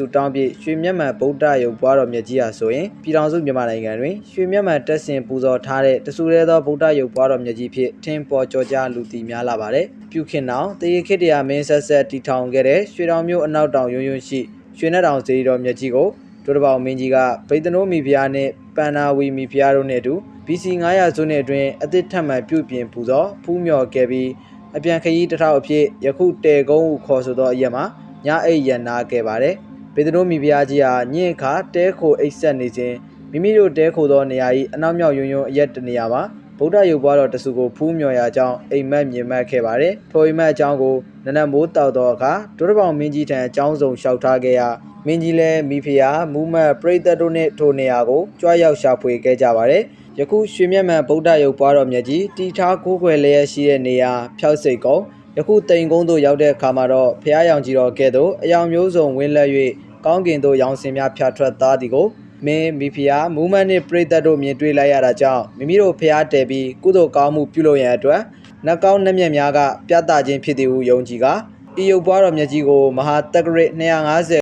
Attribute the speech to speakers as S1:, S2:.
S1: ဆုတောင်းပြည့်ရွှေမျက်မှန်ဗုဒ္ဓရုပ်ပွားတော်မြတ်ကြီးဟာဆိုရင်ပြည်တော်စုမြန်မာနိုင်ငံတွင်ရွှေမျက်မှန်တက်ဆင်ပူဇော်ထားတဲ့တဆူရဲသောဗုဒ္ဓရုပ်ပွားတော်မြတ်ကြီးဖြစ်ထင်ပေါ်ကျော်ကြားလူသိများလာပါတယ်ပြုခင်နောင်တရေခေတ္တရာမင်းဆက်ဆက်တီထောင်ခဲ့တဲ့ရွှေတော်မျိုးအနောက်တောင်ယွန်းယွန်းရှိရွှေနှက်တောင်စေတီတော်မြတ်ကြီးကိုဒုတဘောင်မင်းကြီးကဗိတ်တနိုးမိဖုရားနှင့်ပန္နာဝီမိဖုရားတို့နှင့်အတူ BC 900စုနှစ်အတွင်းအသစ်ထပ်မံပြုပြင်ပူဇော်ဖူးမြော်ခဲ့ပြီးအပြန်ခရီးတစ်ထောက်အဖြစ်ယခုတေကုန်းဟုခေါ်ဆိုသောအရက်မှာညအိတ်ရန်နာခဲ့ပါတယ်။ ပေတရိုမီဖုရားကြီးဟာညင့်ခါတဲခိုအိတ်ဆက်နေစဉ်မိမိတို့တဲခိုသောနေရာ၏အနောက်မြောက်ယွန်းယွန်းအရက်တနေရာမှာဗုဒ္ဓရုပ်ပွားတော်တဆူကိုဖူးမြော်ရာကြောင်းအိမ်မက်မြင်မက်ခဲ့ပါတယ်။ထိုအိမ်မက်အကြောင်းကိုနနက်မိုးတောက်သောအခါဒုရပောင်မင်းကြီးထံအကြောင်းဆောင်လျှောက်ထားခဲ့ရာမင်းကြီးလည်းမိဖုရားမူမတ်ပရိသတ်တို့နှင့်ထိုနေရာကိုကြွားရောက်ရှာဖွေခဲ့ကြပါတယ်။ယခုရွှေမျက်မှန်ဗုဒ္ဓရုပ်ပွားတော်မြတ်ကြီးတီထားကိုးကွယ်လျက်ရှိတဲ့နေရာဖြောက်စိတ်ကုန်းယခုတိန်ကုန်းသို့ရောက်တဲ့အခါမှာတော့ဖះရောင်ကြီးတော်ကဲ့သို့အယောင်မျိုးစုံဝင်းလက်၍ ကောင်းကင်သို့ရောင်စင်များဖြာထွက်သားသည်ကိုမင်းမိဖုရားမူးမတ်နှင့်ပရိသတ်တို့မြင်တွေ့လိုက်ရတာကြောင့်မိမိတို့ဖះတဲပြီးကုသိုလ်ကောင်းမှုပြုလုပ်ရန်အတွက်နှကောင်းနှမျက်များကပြသခြင်းဖြစ်သည်ဟုယုံကြည်ကဤရုပ်ပွားတော်မြတ်ကြီးကိုမဟာတက္ကရစ်250